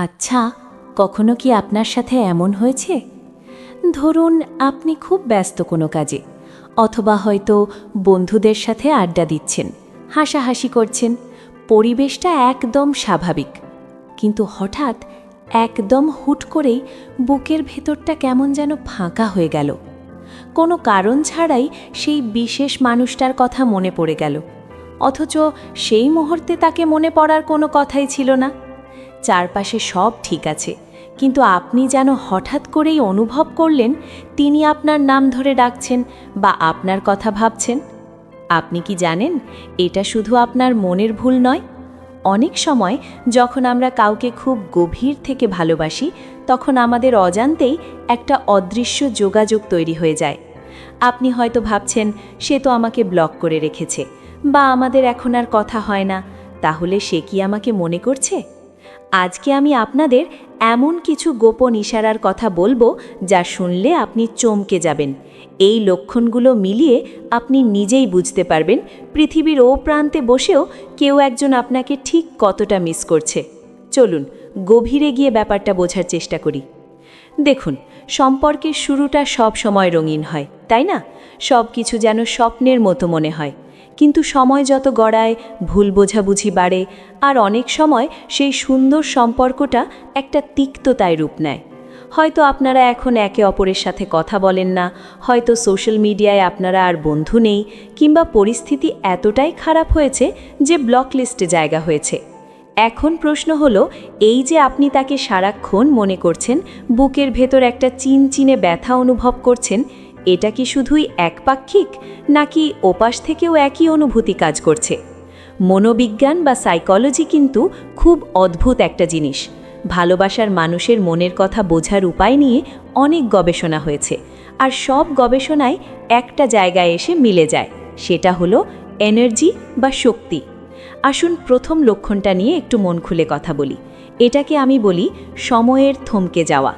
আচ্ছা কখনো কি আপনার সাথে এমন হয়েছে? ধরুন, আপনি খুব ব্যস্ত কোনো কাজে, অথবা হয়তো বন্ধুদের সাথে আড্ডা দিচ্ছেন, হাসাহাসি করছেন, পরিবেশটা একদম স্বাভাবিক। কিন্তু হঠাৎ একদম হুট করেই বুকের ভেতরটা কেমন যেন ফাঁকা হয়ে গেল। কোনো কারণ ছাড়াই সেই বিশেষ মানুষটার কথা মনে পড়ে গেল। অথচ সেই মুহূর্তে তাকে মনে পড়ার কোনো কথাই ছিল না। চারপাশে সব ঠিক আছে। কিন্তু আপনি যেন হঠাৎ করেই অনুভব করলেন, তিনি আপনার নাম ধরে ডাকছেন বা আপনার কথা ভাবছেন। আপনি কি জানেন, এটা শুধু আপনার মনের ভুল নয়? অনেক সময় যখন আমরা কাউকে খুব গভীর থেকে ভালোবাসি, তখন আমাদের অজান্তেই একটা অদৃশ্য যোগাযোগ তৈরি হয়ে যায়। আপনি হয়তো ভাবছেন, সে তো আমাকে ব্লক করে রেখেছে বা আমাদের এখন আর কথা হয় না তাহলে সে কি আমাকে মনে করছে? আজকে আমি আপনাদের এমন কিছু গোপন ইশারার কথা বলব যা শুনলে আপনি চমকে যাবেন। এই লক্ষণগুলো মিলিয়ে আপনি নিজেই বুঝতে পারবেন পৃথিবীর ও প্রান্তে বসেও কেউ একজন আপনাকে ঠিক কতটা মিস করছে। চলুন, গভীরে গিয়ে ব্যাপারটা বোঝার চেষ্টা করি। দেখুন, সম্পর্কের শুরুটা সব সময় রঙিন হয়, তাই না? সব কিছু যেন স্বপ্নের মতো মনে হয়। কিন্তু সময় যত গড়ায়, ভুল বোঝাবুঝি বাড়ে, আর অনেক সময় সেই সুন্দর সম্পর্কটা একটা তিক্ততায় রূপ নেয়। হয়তো আপনারা এখন একে অপরের সাথে কথা বলেন না, হয়তো সোশ্যাল মিডিয়ায় আপনারা আর বন্ধু নেই, কিংবা পরিস্থিতি এতটাই খারাপ হয়েছে যে ব্লক লিস্টে জায়গা হয়েছে। এখন প্রশ্ন হলো, এই যে আপনি তাকে সারাক্ষণ মনে করছেন, বুকের ভেতর একটা চিনচিনে ব্যথা অনুভব করছেন এটা কি শুধুই একপাক্ষিক নাকি ওপাশ থেকেও একই অনুভূতি কাজ করছে? মনোবিজ্ঞান বা সাইকোলজি কিন্তু খুব অদ্ভুত একটা জিনিস। ভালোবাসার মানুষের মনের কথা বোঝার উপায় নিয়ে অনেক গবেষণা হয়েছে, আর সব গবেষণায় একটা জায়গায় এসে মিলে যায়, সেটা হলো এনার্জি বা শক্তি। আসুন প্রথম লক্ষণটা নিয়ে একটু মন খুলে কথা বলি। এটাকে আমি বলি সময়ের থমকে যাওয়া।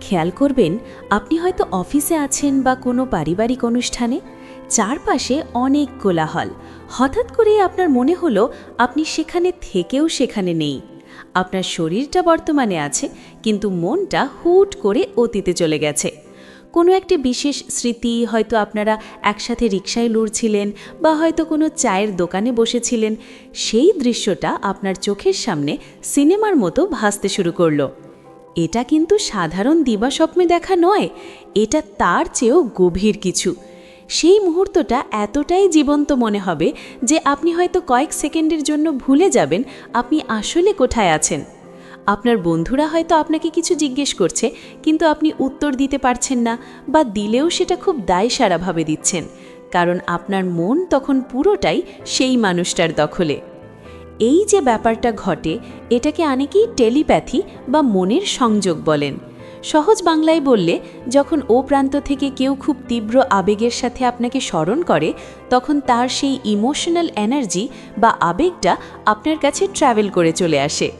খেয়াল করবেন, আপনি হয়তো অফিসে আছেন বা কোনো পারিবারিক অনুষ্ঠানে। চারপাশে অনেক কোলাহল। হঠাৎ করে আপনার মনে হলো, আপনি সেখানে থেকেও সেখানে নেই। আপনার শরীরটা বর্তমানে আছে, কিন্তু মনটা হুট করে অতীতে চলে গেছে। কোনো একটি বিশেষ স্মৃতি, হয়তো আপনারা একসাথে রিক্সায় লড়ছিলেন বা হয়তো কোনো চায়ের দোকানে বসেছিলেন, সেই দৃশ্যটা আপনার চোখের সামনে সিনেমার মতো ভাসতে শুরু করল। এটা কিন্তু সাধারণ দিবাস্বপ্নে দেখা নয়, এটা তার চেয়েও গভীর কিছু। সেই মুহূর্তটা এতটাই জীবন্ত মনে হবে যে আপনি হয়তো কয়েক সেকেন্ডের জন্য ভুলে যাবেন আপনি আসলে কোথায় আছেন। আপনার বন্ধুরা হয়তো আপনাকে কিছু জিজ্ঞেস করছে, কিন্তু আপনি উত্তর দিতে পারছেন না বা দিলেও সেটা খুব দায়সারাভাবে দিচ্ছেন, কারণ আপনার মন তখন পুরোটাই সেই মানুষটার দখলে। এই যে ব্যাপারটা ঘটে, এটাকে অনেকেই টেলিপ্যাথি বা মনের সংযোগ বলেন। সহজ বাংলায় বললে, যখন ও প্রান্ত থেকে কেউ খুব তীব্র আবেগের সাথে আপনাকে স্মরণ করে, তখন তার সেই ইমোশনাল এনার্জি বা আবেগটা আপনার কাছে ট্র্যাভেল করে চলে আসে।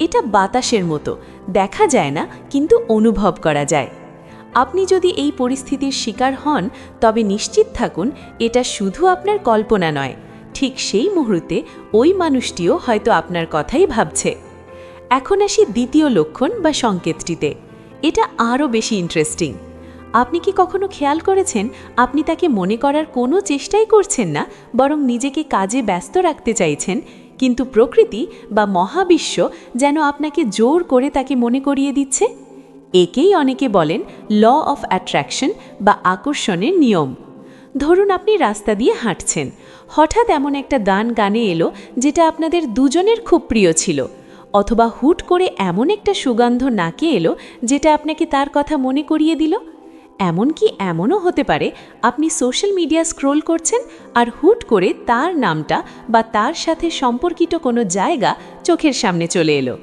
এটা বাতাসের মতো, দেখা যায় না, কিন্তু অনুভব করা যায়। আপনি যদি এই পরিস্থিতির শিকার হন, তবে নিশ্চিত থাকুন, এটা শুধু আপনার কল্পনা নয় ঠিক সেই মুহূর্তে ওই মানুষটিও হয়তো আপনার কথাই ভাবছে। এখন আসি দ্বিতীয় লক্ষণ বা সংকেতটিতে। এটা আরও বেশি ইন্টারেস্টিং আপনি কি কখনো খেয়াল করেছেন, আপনি তাকে মনে করার কোনো চেষ্টাই করছেন না, বরং নিজেকে কাজে ব্যস্ত রাখতে চাইছেন, কিন্তু প্রকৃতি বা মহাবিশ্ব যেন আপনাকে জোর করে তাকে মনে করিয়ে দিচ্ছে? একেই অনেকে বলেন ল অফ অ্যাট্রাকশন বা আকর্ষণের নিয়ম। ধরুন আপনি রাস্তা দিয়ে হাঁটছেন। হঠাৎ এমন একটা গান গানে এলো যেটা আপনাদের দুজনের খুব প্রিয় ছিল। অথবা হুট করে এমন একটা সুগন্ধ নাকে এলো যেটা আপনাকে তার কথা মনে করিয়ে দিল। এমনকি এমনও হতে পারে, আপনি সোশ্যাল মিডিয়া স্ক্রোল করছেন আর হুট করে তার নামটা বা তার সাথে সম্পর্কিত কোনো জায়গা চোখের সামনে চলে এলো।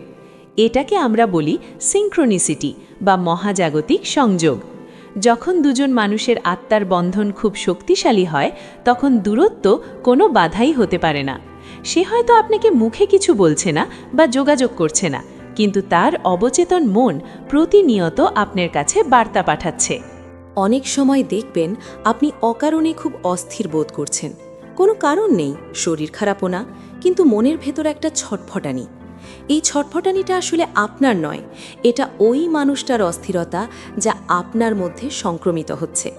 এটাকে আমরা বলি সিঙ্ক্রোনিসিটি বা মহাজাগতিক সংযোগ। যখন দুজন মানুষের আত্মার বন্ধন খুব শক্তিশালী হয়, তখন দূরত্ব কোনো বাধাই হতে পারে না। সে হয়তো আপনাকে মুখে কিছু বলছে না বা যোগাযোগ করছে না, কিন্তু তার অবচেতন মন প্রতিনিয়ত আপনার কাছে বার্তা পাঠাচ্ছে। অনেক সময় দেখবেন আপনি অকারণে খুব অস্থির বোধ করছেন। কোনো কারণ নেই, শরীর খারাপও না, কিন্তু মনের ভেতর একটা ছটফটানি। এই ছটফটানিটা আসলে আপনার নয়, এটা ওই মানুষটার অস্থিরতা যা আপনার মধ্যে সংক্রমিত হচ্ছে।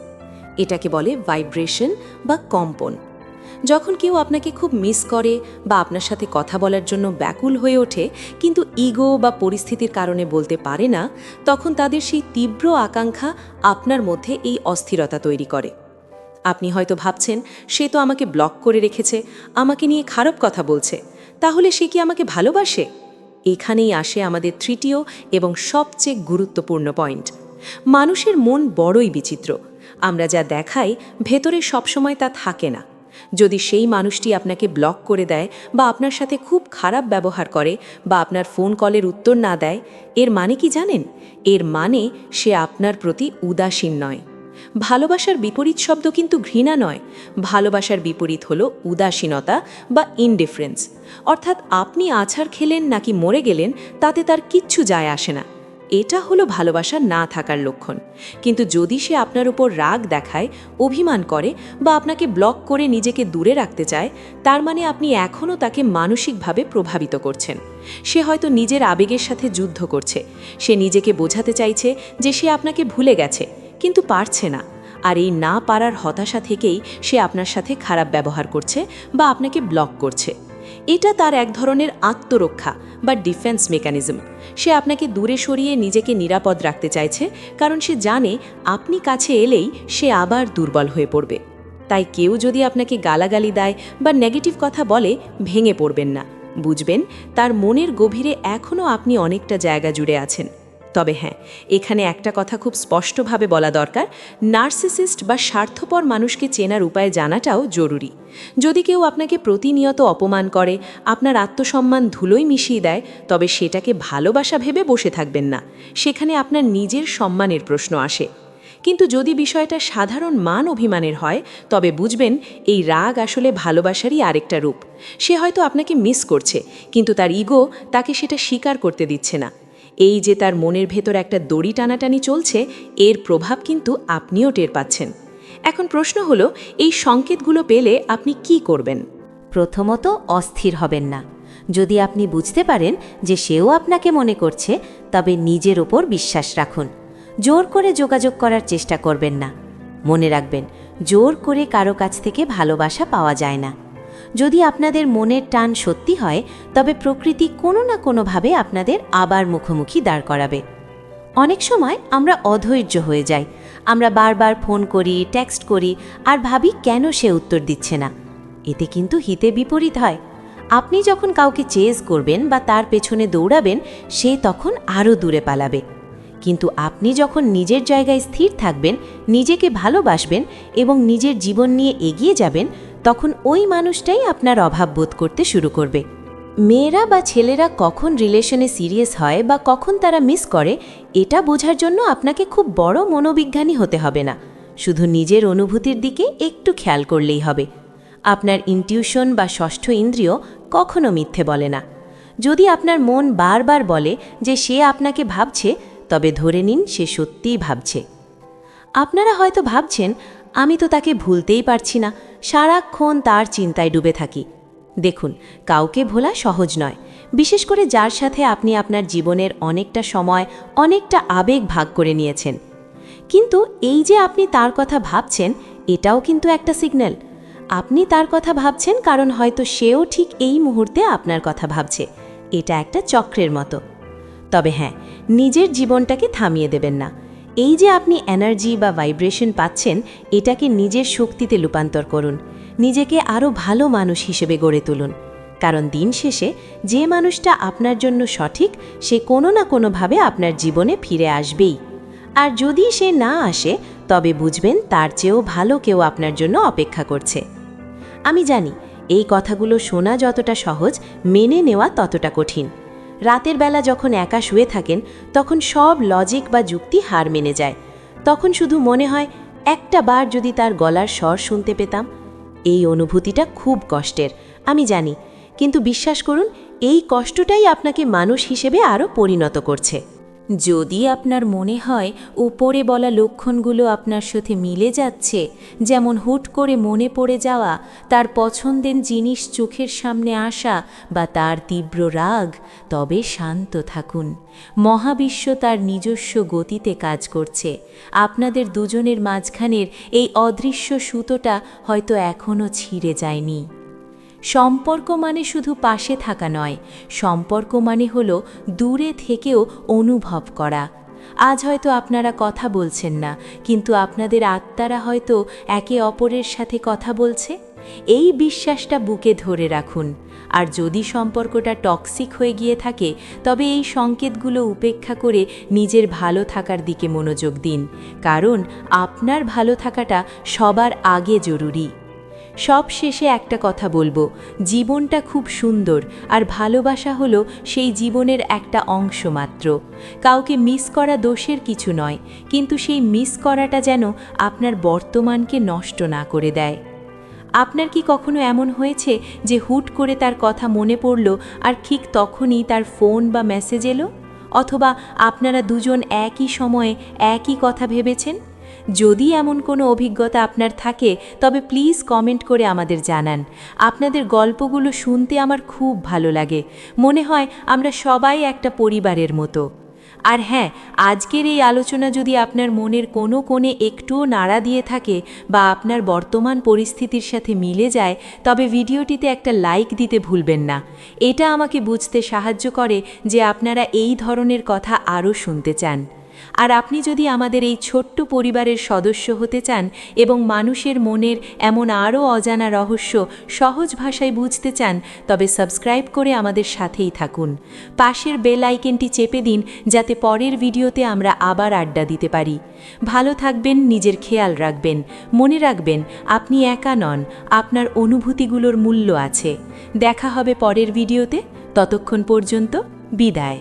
এটাকে বলে ভাইব্রেশন বা কম্পন। যখন কেউ আপনাকে খুব মিস করে বা আপনার সাথে কথা বলার জন্য ব্যাকুল হয়ে ওঠে, কিন্তু ইগো বা পরিস্থিতির কারণে বলতে পারে না, তখন তাদের সেই তীব্র আকাঙ্ক্ষা আপনার মধ্যে এই অস্থিরতা তৈরি করে। আপনি হয়তো ভাবছেন, সে তো আমাকে ব্লক করে রেখেছে, আমাকে নিয়ে খারাপ কথা বলছে। তাহলে সে কি আমাকে ভালোবাসে? এখানেই আসে আমাদের তৃতীয় এবং সবচেয়ে গুরুত্বপূর্ণ পয়েন্ট। মানুষের মন বড়ই বিচিত্র। আমরা যা দেখাই, ভেতরে সবসময় তা থাকে না। যদি সেই মানুষটি আপনাকে ব্লক করে দেয় বা আপনার সাথে খুব খারাপ ব্যবহার করে বা আপনার ফোন কলের উত্তর না দেয়, এর মানে কি জানেন? এর মানে সে আপনার প্রতি উদাসীন নয়। ভালোবাসার বিপরীত শব্দ কিন্তু ঘৃণা নয়। ভালোবাসার বিপরীত হলো উদাসীনতা বা ইনডিফারেন্স অর্থাৎ আপনি আছাড় খেলেন নাকি মরে গেলেন, তাতে তার কিচ্ছু যায় আসে না। এটা হলো ভালোবাসা না থাকার লক্ষণ। কিন্তু যদি সে আপনার উপর রাগ দেখায়, অভিমান করে বা আপনাকে ব্লক করে নিজেকে দূরে রাখতে চায়, তার মানে আপনি এখনও তাকে মানসিকভাবে প্রভাবিত করছেন। সে হয়তো নিজের আবেগের সাথে যুদ্ধ করছে। সে নিজেকে বোঝাতে চাইছে যে সে আপনাকে ভুলে গেছে। কিন্তু পারছে না। আর এই না পারার হতাশা থেকেই সে আপনার সাথে খারাপ ব্যবহার করছে বা আপনাকে ব্লক করছে। এটা তার এক ধরনের আত্মরক্ষা বা ডিফেন্স মেকানিজম সে আপনাকে দূরে সরিয়ে নিজেকে নিরাপদ রাখতে চাইছে, কারণ সে জানে আপনি কাছে এলেই সে আবার দুর্বল হয়ে পড়বে। তাই কেউ যদি আপনাকে গালাগালি দেয় বা নেগেটিভ কথা বলে, ভেঙে পড়বেন না। বুঝবেন, তার মনের গভীরে এখনও আপনি অনেকটা জায়গা জুড়ে আছেন। তবে হ্যাঁ এখানে একটা কথা খুব স্পষ্টভাবে বলা দরকার, নার্সিসিস্ট বা স্বার্থপর মানুষকে চেনার উপায় জানাটাও জরুরি। যদি কেউ আপনাকে প্রতিনিয়ত অপমান করে, আপনার আত্মসম্মান ধুলোই মিশিয়ে দেয়, তবে সেটাকে ভালোবাসা ভেবে বসে থাকবেন না। সেখানে আপনার নিজের সম্মানের প্রশ্ন আসে। কিন্তু যদি বিষয়টা সাধারণ মান অভিমানের হয়, তবে বুঝবেন এই রাগ আসলে ভালোবাসারই আরেকটা রূপ। সে হয়তো আপনাকে মিস করছে, কিন্তু তার ইগো তাকে সেটা স্বীকার করতে দিচ্ছে না। এই যে তার মনের ভেতর একটা দড়ি টানাটানি চলছে, এর প্রভাব কিন্তু আপনিও টের পাচ্ছেন। এখন প্রশ্ন হলো, এই সংকেতগুলো পেলে আপনি কি করবেন? প্রথমত, অস্থির হবেন না। যদি আপনি বুঝতে পারেন যে সেও আপনাকে মনে করছে, তবে নিজের ওপর বিশ্বাস রাখুন। জোর করে যোগাযোগ করার চেষ্টা করবেন না। মনে রাখবেন, জোর করে কারও কাছ থেকে ভালোবাসা পাওয়া যায় না। যদি আপনাদের মনের টান সত্যি হয়, তবে প্রকৃতি কোনো না কোনোভাবে আপনাদের আবার মুখোমুখি দাঁড় করাবে। অনেক সময় আমরা অধৈর্য হয়ে যাই। আমরা বারবার ফোন করি, টেক্সট করি, আর ভাবি কেন সে উত্তর দিচ্ছে না। এতে কিন্তু হিতে বিপরীত হয়। আপনি যখন কাউকে চেজ করবেন বা তার পেছনে দৌড়াবেন, সে তখন আরও দূরে পালাবে। কিন্তু আপনি যখন নিজের জায়গায় স্থির থাকবেন, নিজেকে ভালোবাসবেন এবং নিজের জীবন নিয়ে এগিয়ে যাবেন তখন ওই মানুষটাই আপনার অভাব বোধ করতে শুরু করবে। মেয়েরা বা ছেলেরা কখন রিলেশনে সিরিয়াস হয় বা কখন তারা মিস করে, এটা বোঝার জন্য আপনাকে খুব বড় মনোবিজ্ঞানী হতে হবে না। শুধু নিজের অনুভূতির দিকে একটু খেয়াল করলেই হবে। আপনার ইনটিউশন বা ষষ্ঠ ইন্দ্রিয় কখনো মিথ্যে বলে না। যদি আপনার মন বারবার বলে যে সে আপনাকে ভাবছে, তবে ধরে নিন সে সত্যিই ভাবছে। আপনারা হয়তো ভাবছেন আমি তো তাকে ভুলতেই পারছি না, সারাক্ষণ তার চিন্তায় ডুবে থাকি। দেখুন, কাউকে ভোলা সহজ নয়। বিশেষ করে যার সাথে আপনি আপনার জীবনের অনেকটা সময়, অনেকটা আবেগ ভাগ করে নিয়েছেন। কিন্তু এই যে আপনি তার কথা ভাবছেন, এটাও কিন্তু একটা সিগন্যাল। আপনি তার কথা ভাবছেন কারণ হয়তো সেও ঠিক এই মুহূর্তে আপনার কথা ভাবছে। এটা একটা চক্রের মতো। তবে হ্যাঁ নিজের জীবনটাকে থামিয়ে দেবেন না। এই যে আপনি এনার্জি বা ভাইব্রেশন পাচ্ছেন, এটাকে নিজের শক্তিতে রূপান্তর করুন। নিজেকে আরও ভালো মানুষ হিসেবে গড়ে তুলুন। কারণ দিন শেষে যে মানুষটা আপনার জন্য সঠিক, সে কোনো না কোনোভাবে আপনার জীবনে ফিরে আসবেই। আর যদি সে না আসে, তবে বুঝবেন তার চেয়েও ভালো কেউ আপনার জন্য অপেক্ষা করছে। আমি জানি, এই কথাগুলো শোনা যতটা সহজ, মেনে নেওয়া ততটা কঠিন। রাতের বেলা যখন একা শুয়ে থাকেন, তখন সব লজিক বা যুক্তি হার মেনে যায়। তখন শুধু মনে হয়, একটা বার যদি তার গলার স্বর শুনতে পেতাম, এই অনুভূতিটা খুব কষ্টের, আমি জানি। কিন্তু বিশ্বাস করুন, এই কষ্টটাই আপনাকে মানুষ হিসেবে আরও পরিণত করছে। যদি আপনার মনে হয় উপরে বলা লক্ষণগুলো আপনার সাথে মিলে যাচ্ছে, যেমন হুট করে মনে পড়ে যাওয়া, তার পছন্দের জিনিস চোখের সামনে আসা বা তার তীব্র রাগ, তবে শান্ত থাকুন। মহাবিশ্ব তার নিজস্ব গতিতে কাজ করছে। আপনাদের দুজনের মাঝখানের এই অদৃশ্য সুতোটা হয়তো এখনও ছিঁড়ে যায়নি। সম্পর্ক মানে শুধু পাশে থাকা নয়, সম্পর্ক মানে হলো দূরে থেকেও অনুভব করা। আজ হয়তো আপনারা কথা বলছেন না, কিন্তু আপনাদের আত্মারা হয়তো একে অপরের সাথে কথা বলছে। এই বিশ্বাসটা বুকে ধরে রাখুন। আর যদি সম্পর্কটা টক্সিক হয়ে গিয়ে থাকে, তবে এই সংকেতগুলো উপেক্ষা করে নিজের ভালো থাকার দিকে মনোযোগ দিন। কারণ আপনার ভালো থাকাটা সবার আগে জরুরি। সব শেষে একটা কথা বলব, জীবনটা খুব সুন্দর, আর ভালোবাসা হলো সেই জীবনের একটা অংশ মাত্র। কাউকে মিস করা দোষের কিছু নয়, কিন্তু সেই মিস করাটা যেন আপনার বর্তমানকে নষ্ট না করে দেয়। আপনার কি কখনো এমন হয়েছে যে হুট করে তার কথা মনে পড়ল আর ঠিক তখনই তার ফোন বা মেসেজ এলো? অথবা আপনারা দুজন একই সময়ে একই কথা ভেবেছেন? যদি এমন কোনো অভিজ্ঞতা আপনার থাকে, তবে প্লিজ কমেন্ট করে আমাদের জানান। আপনাদের গল্পগুলো শুনতে আমার খুব ভালো লাগে। মনে হয় আমরা সবাই একটা পরিবারের মতো। আর হ্যাঁ আজকের এই আলোচনা যদি আপনার মনের কোনো কোণে একটুও নাড়া দিয়ে থাকে বা আপনার বর্তমান পরিস্থিতির সাথে মিলে যায়, তবে ভিডিওটিতে একটা লাইক দিতে ভুলবেন না। এটা আমাকে বুঝতে সাহায্য করে যে আপনারা এই ধরনের কথা আরও শুনতে চান। আর আপনি যদি আমাদের এই ছোট্ট পরিবারের সদস্য হতে চান এবং মানুষের মনের এমন আরও অজানা রহস্য সহজ ভাষায় বুঝতে চান, তবে সাবস্ক্রাইব করে আমাদের সাথেই থাকুন। পাশের বেল আইকনটি চেপে দিন যাতে পরের ভিডিওতে আমরা আবার আড্ডা দিতে পারি। ভালো থাকবেন, নিজের খেয়াল রাখবেন। মনে রাখবেন, আপনি একা নন, আপনার অনুভূতিগুলোর মূল্য আছে। দেখা হবে পরের ভিডিওতে। ততক্ষণ পর্যন্ত বিদায়।